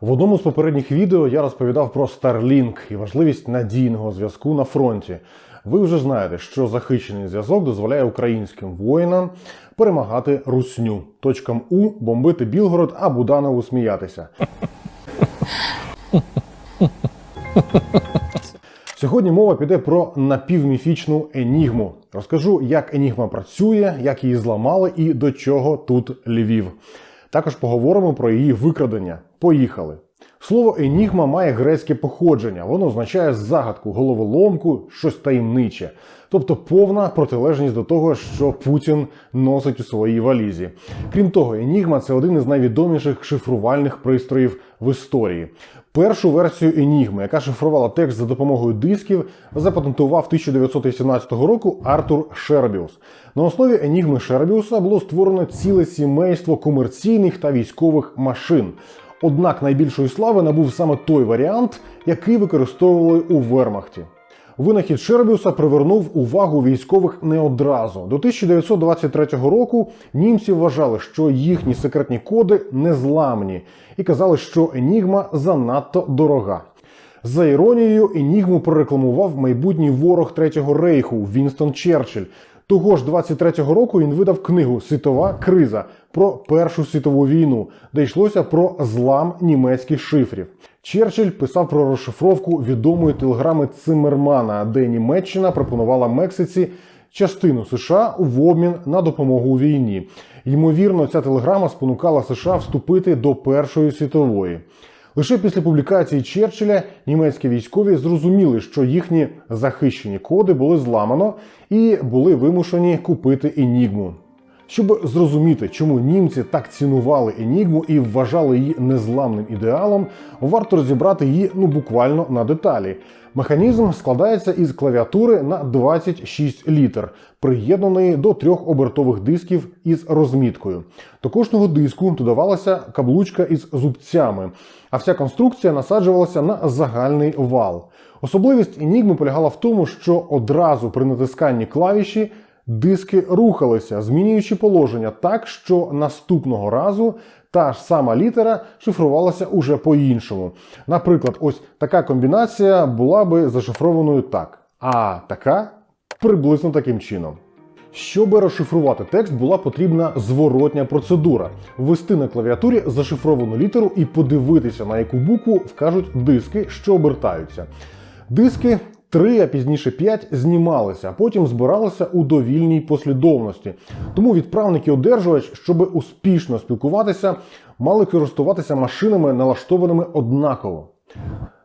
В одному з попередніх відео я розповідав про Starlink і важливість надійного зв'язку на фронті. Ви вже знаєте, що захищений зв'язок дозволяє українським воїнам перемагати русню, точкам У бомбити Білгород, а Буданову сміятися. Сьогодні мова піде про напівміфічну енігму. Розкажу, як енігма працює, як її зламали і до чого тут Львів. Також поговоримо про її викрадення. Поїхали. Слово енігма має грецьке походження. Воно означає загадку, головоломку, щось таємниче. Тобто повна протилежність до того, що Путін носить у своїй валізі. Крім того, енігма це один із найвідоміших шифрувальних пристроїв в історії. Першу версію енігми, яка шифрувала текст за допомогою дисків, запатентував 1918 року Артур Шербіус. На основі енігми Шербіуса було створено ціле сімейство комерційних та військових машин. Однак найбільшої слави набув саме той варіант, який використовували у Вермахті. Винахід Шербіуса привернув увагу військових не одразу. До 1923 року німці вважали, що їхні секретні коди незламні, і казали, що Енігма занадто дорога. За іронією, Енігму прорекламував майбутній ворог Третього рейху Вінстон Черчилль. Того ж 23-го року він видав книгу Світова криза про Першу світову війну, де йшлося про злам німецьких шифрів. Черчилль писав про розшифровку відомої телеграми Циммермана, де Німеччина пропонувала Мексиці частину США в обмін на допомогу у війні. Ймовірно, ця телеграма спонукала США вступити до Першої світової. Лише після публікації Черчилля німецькі військові зрозуміли, що їхні захищені коди були зламано і були вимушені купити енігму. Щоб зрозуміти, чому німці так цінували енігму і вважали її незламним ідеалом, варто розібрати її ну буквально на деталі. Механізм складається із клавіатури на 26 літер, приєднаної до трьох обертових дисків із розміткою. До кожного диску додавалася каблучка із зубцями, а вся конструкція насаджувалася на загальний вал. Особливість Enigma полягала в тому, що одразу при натисканні клавіші диски рухалися, змінюючи положення так, що наступного разу та ж сама літера шифрувалася уже по-іншому. Наприклад, ось така комбінація була би зашифрованою так, а така приблизно таким чином. Щоб розшифрувати текст, була потрібна зворотня процедура: ввести на клавіатурі зашифровану літеру і подивитися, на яку букву вкажуть диски, що обертаються. Диски Три, а пізніше п'ять знімалися, а потім збиралися у довільній послідовності. Тому відправник і одержувач, щоб успішно спілкуватися, мали користуватися машинами, налаштованими однаково.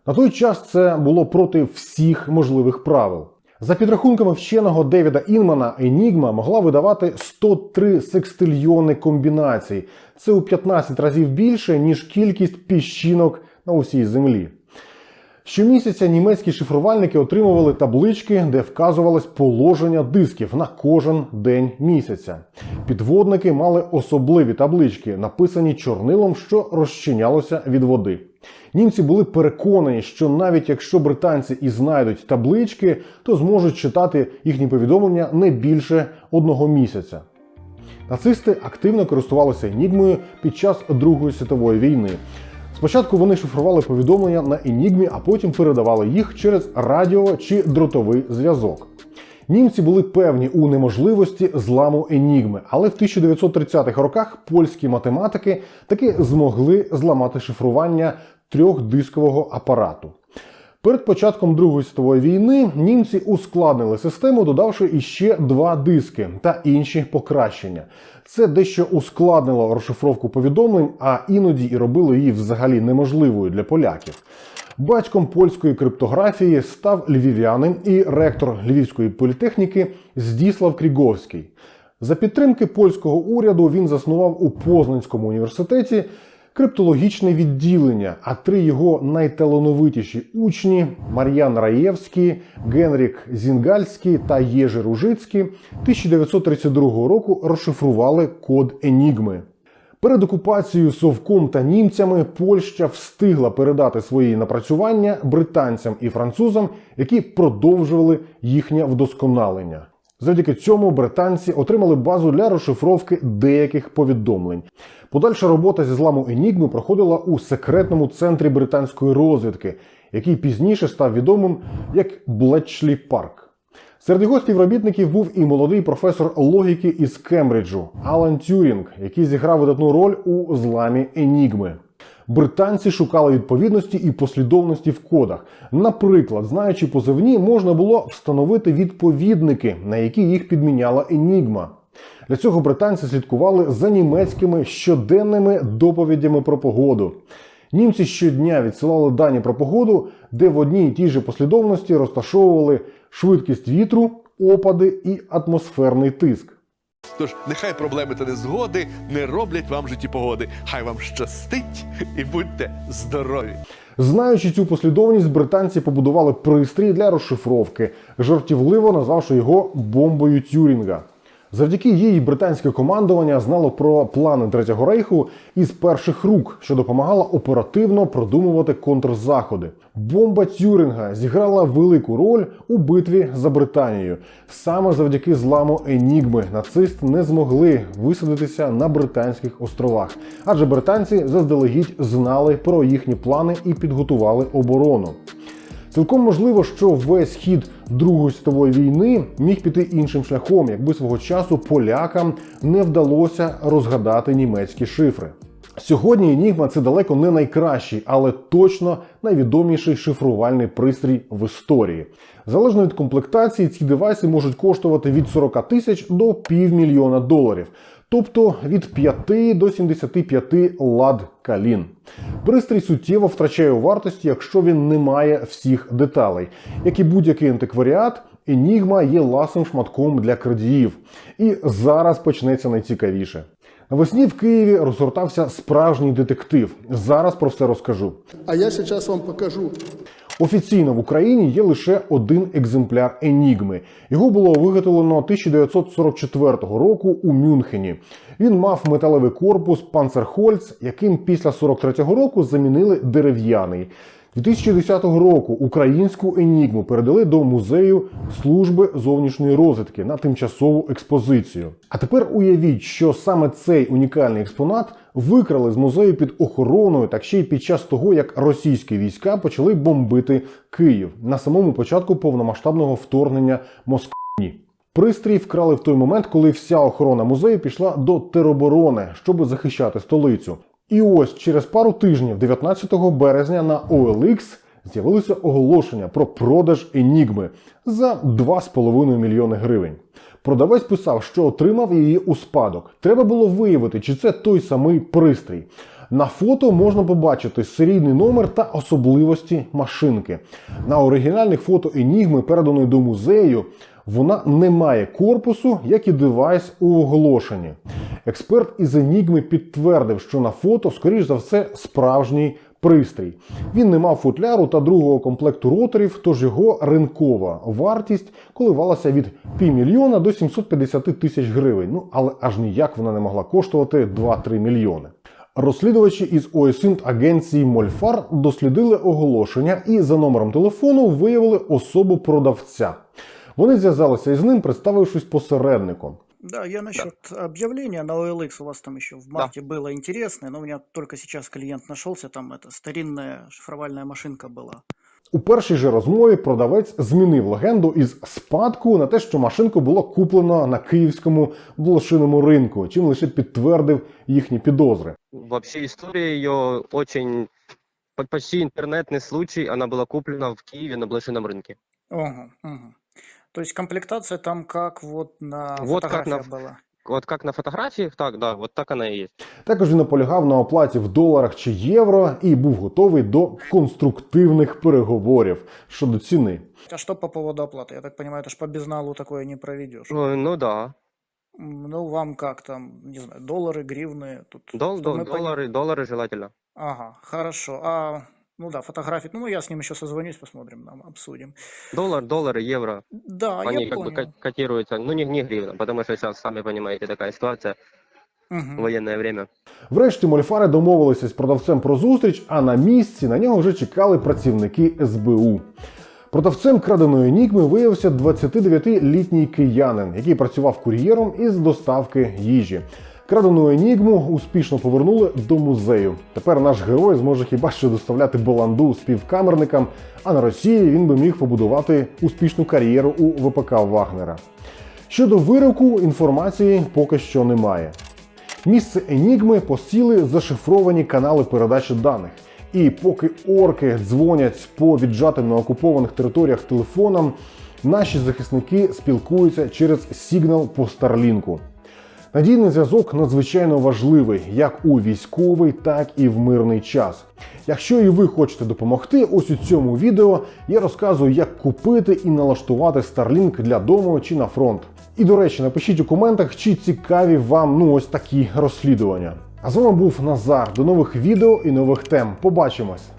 На той час це було проти всіх можливих правил. За підрахунками вченого Девіда Інмана, Енігма могла видавати 103 секстильйони комбінацій. Це у 15 разів більше, ніж кількість піщинок на усій землі. Щомісяця німецькі шифрувальники отримували таблички, де вказувалось положення дисків на кожен день місяця. Підводники мали особливі таблички, написані чорнилом, що розчинялося від води. Німці були переконані, що навіть якщо британці і знайдуть таблички, то зможуть читати їхні повідомлення не більше одного місяця. Нацисти активно користувалися енігмою під час Другої світової війни. Спочатку вони шифрували повідомлення на енігмі, а потім передавали їх через радіо чи дротовий зв'язок. Німці були певні у неможливості зламу енігми, але в 1930-х роках польські математики таки змогли зламати шифрування трьохдискового апарату. Перед початком Другої світової війни німці ускладнили систему, додавши іще два диски та інші покращення. Це дещо ускладнило розшифровку повідомлень, а іноді і робило її взагалі неможливою для поляків. Батьком польської криптографії став львів'янин і ректор Львівської політехніки Здіслав Кріговський. За підтримки польського уряду він заснував у Познанському університеті криптологічне відділення, а три його найталановитіші учні Мар'ян Раєвський, Генрік Зінгальський та Єжи Ружицький 1932 року розшифрували код Енігми. Перед окупацією Совком та німцями Польща встигла передати свої напрацювання британцям і французам, які продовжували їхнє вдосконалення. Завдяки цьому британці отримали базу для розшифровки деяких повідомлень. Подальша робота зі зламу Енігми проходила у секретному центрі британської розвідки, який пізніше став відомим як Блетчлі Парк. Серед його співробітників був і молодий професор логіки із Кембриджу Алан Тюрінг, який зіграв видатну роль у зламі Енігми. Британці шукали відповідності і послідовності в кодах. Наприклад, знаючи позивні, можна було встановити відповідники, на які їх підміняла Енігма. Для цього британці слідкували за німецькими щоденними доповідями про погоду. Німці щодня відсилали дані про погоду, де в одній і тій же послідовності розташовували швидкість вітру, опади і атмосферний тиск. Тож нехай проблеми та незгоди не роблять вам в житті погоди. Хай вам щастить і будьте здорові. Знаючи цю послідовність, британці побудували пристрій для розшифровки, жартівливо назвавши його бомбою Тюрінга. Завдяки їй британське командування знало про плани Третього рейху із перших рук, що допомагало оперативно продумувати контрзаходи. Бомба Тюрінга зіграла велику роль у битві за Британію. Саме завдяки зламу Енігми нацисти не змогли висадитися на британських островах, адже британці заздалегідь знали про їхні плани і підготували оборону. Цілком можливо, що весь хід Другої світової війни міг піти іншим шляхом, якби свого часу полякам не вдалося розгадати німецькі шифри. Сьогодні Енігма це далеко не найкращий, але точно найвідоміший шифрувальний пристрій в історії. Залежно від комплектації, ці девайси можуть коштувати від 40 тисяч до півмільйона доларів, тобто від 5 до 75 лад калін. Пристрій суттєво втрачає у вартості, якщо він не має всіх деталей. Як і будь-який антикваріат, Енігма є ласим шматком для крадіїв. І зараз почнеться найцікавіше. Навесні в Києві розгортався справжній детектив. Зараз про все розкажу. А я сейчас вам покажу. Офіційно в Україні є лише один екземпляр Енігми. Його було виготовлено 1944 року у Мюнхені. Він мав металевий корпус Панцерхольц, яким після 43-го року замінили дерев'яний. 2010 року українську енігму передали до музею служби зовнішньої розвідки на тимчасову експозицію. А тепер уявіть, що саме цей унікальний експонат викрали з музею під охороною, так ще й під час того, як російські війська почали бомбити Київ на самому початку повномасштабного вторгнення Москви. Пристрій вкрали в той момент, коли вся охорона музею пішла до тероборони, щоб захищати столицю. І ось через пару тижнів, 19 березня, на OLX з'явилося оголошення про продаж Енігми за 2,5 мільйони гривень. Продавець писав, що отримав її у спадок. Треба було виявити, чи це той самий пристрій. На фото можна побачити серійний номер та особливості машинки. На оригінальних фото Енігми, переданої до музею, вона не має корпусу, як і девайс у оголошенні. Експерт із Енігми підтвердив, що на фото, скоріш за все, справжній пристрій. Він не мав футляру та другого комплекту роторів, тож його ринкова вартість коливалася від півмільйона до 750 тисяч гривень. Ну але аж ніяк вона не могла коштувати 2-3 мільйони. Розслідувачі із ОСІНТ агенції Мольфар дослідили оголошення і за номером телефону виявили особу продавця. Вони зв'язалися із ним, представившись посередником. Да, я насчет объявления на OLX у вас там еще в марте было интересное, но у меня только сейчас клиент нашелся, там это старинная шифровальная машинка была. У першій же розмові продавець змінив легенду із спадку на те, що машинку було куплено на київському блошиному ринку, чим лише підтвердив їхні підозри. Во всей истории ее очень по- почти интернетный случай. Она была куплена в Киеве на блошином рынке. Ага, ага. То есть комплектация там как вот на Вот как фотографиях на- была. Вот как на фотографиях, так, да, вот так она и есть. Також він наполягав на оплаті в доларах чи євро і був готовий до конструктивних переговорів щодо ціни. А что по поводу оплаты? Я так понимаю, это ж по безналу такое не проведешь. Э, Ну да, М, Ну, вам как там, не знаю, доллары, гривны? Тут, Дол- чтобы дол- мы пони- доллары, доллары желательно. Ага, хорошо. А, ну да, фотографии. Ну, я с ним еще созвонюсь, посмотрим, там, обсудим. Доллар, доллары, евро. Да, Они я как понял. бы котируются. Ну не, не гривна, потому что сейчас, сами понимаете, такая ситуация, Мгм. военное время. Врешті мольфари домовилися з продавцем про зустріч, а на місці на нього вже чекали працівники СБУ. Продавцем краденої енігми виявився 29-літній киянин, який працював кур'єром із доставки їжі. Крадену енігму успішно повернули до музею. Тепер наш герой зможе хіба що доставляти баланду співкамерникам, а на Росії він би міг побудувати успішну кар'єру у ВПК Вагнера. Щодо вироку, інформації поки що немає. Місце Енігми посіли зашифровані канали передачі даних. І поки орки дзвонять по віджатим на окупованих територіях телефонам, наші захисники спілкуються через сигнал по Старлінку. Надійний зв'язок надзвичайно важливий як у військовий, так і в мирний час. Якщо і ви хочете допомогти, ось у цьому відео я розказую, як купити і налаштувати Starlink для дому чи на фронт. І до речі, напишіть у коментах, чи цікаві вам ну ось такі розслідування. А з вами був Назар. До нових відео і нових тем. Побачимось!